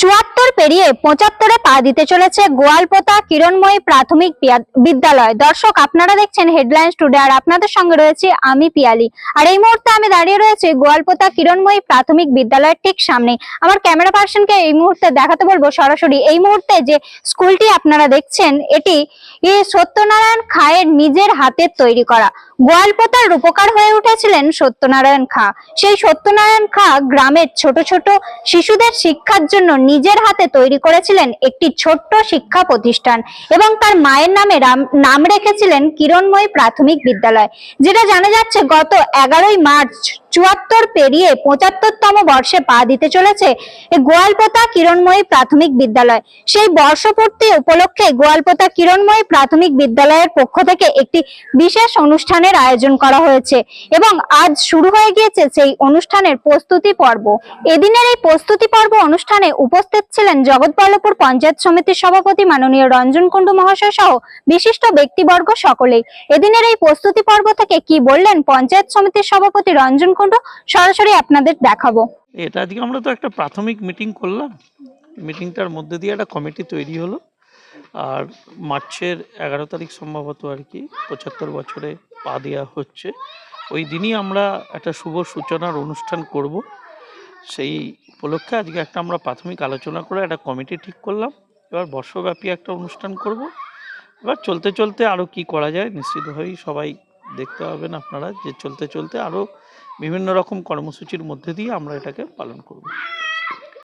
চুয়াত্তর পেরিয়ে পঁচাত্তরে পা দিতে চলেছে গোয়ালপোতা কিরণময়ী প্রাথমিক বিদ্যালয়। দর্শক, আপনারা দেখছেন হেডলাইন্স টুডে আর আপনাদের সঙ্গে রয়েছে আমি পিয়ালি। আর এই মুহূর্তে আমি দাঁড়িয়ে রয়েছি গোয়ালপোতা কিরণময়ী প্রাথমিক বিদ্যালয়ের ঠিক সামনে। আমার ক্যামেরা পার্সনকে এই মুহূর্তে দেখাতে বলব সরাসরি। এই মুহূর্তে যে স্কুলটি আপনারা দেখছেন, এটি সত্যনারায়ণ খায়ের নিজের হাতের তৈরি করা। গোয়ালপোতার রূপকার হয়ে উঠেছিলেন সত্যনারায়ণ খা। সেই সত্যনারায়ণ খা গ্রামের ছোট ছোট শিশুদের শিক্ষার জন্য নিজের হাতে তৈরি করেছিলেন একটি ছোট্ট শিক্ষা প্রতিষ্ঠান এবং তার মায়ের নামে নাম রেখেছিলেন কিরণময়ী প্রাথমিক বিদ্যালয়, যেটা জানা যাচ্ছে গত এগারোই মার্চ চুয়াত্তর পেরিয়ে পঁচাত্তরতম বর্ষে পা দিতে চলেছে গোয়ালপোতা কিরণময়ী প্রাথমিক বিদ্যালয়। সেই বর্ষপূর্তি উপলক্ষে গোয়ালপোতা কিরণময়ী প্রাথমিক বিদ্যালয়ের পক্ষ থেকে একটি বিশেষ অনুষ্ঠানের আয়োজন করা হয়েছে এবং আজ শুরু হয়ে গিয়েছে সেই অনুষ্ঠানের প্রস্তুতি পর্ব। এদিনের এই প্রস্তুতি পর্ব অনুষ্ঠানে উপস্থিত ছিলেন জগৎবল্লভপুর পঞ্চায়েত সমিতির সভাপতি মাননীয় রঞ্জন কুণ্ডু মহাশয় সহ বিশিষ্ট ব্যক্তিবর্গ সকলেই। এদিনের এই প্রস্তুতি পর্ব থেকে কি বললেন পঞ্চায়েত সমিতির সভাপতি রঞ্জন কুণ্ডু সরাসরি আপনাদের দেখাবো। এটা আজকে আমরা তো একটা প্রাথমিক মিটিং করলাম। মিটিংটার মধ্যে দিয়ে একটা কমিটি তৈরি হলো। আর মার্চের এগারো তারিখ সম্ভবত আর কি, পঁচাত্তর বছরে পা দেওয়া হচ্ছে। ওই দিনই আমরা একটা শুভ সূচনার অনুষ্ঠান করব। সেই উপলক্ষে আজকে একটা আমরা প্রাথমিক আলোচনা করে একটা কমিটি ঠিক করলাম। এবার বর্ষব্যাপী একটা অনুষ্ঠান করব। এবার চলতে চলতে আরও কি করা যায় নিশ্চিতভাবেই সবাই দেখতে পাবেন আপনারা যে চলতে চলতে আরও বিভিন্ন রকম কর্মসূচির মধ্যে দিয়ে আমরা এটাকে পালন করব।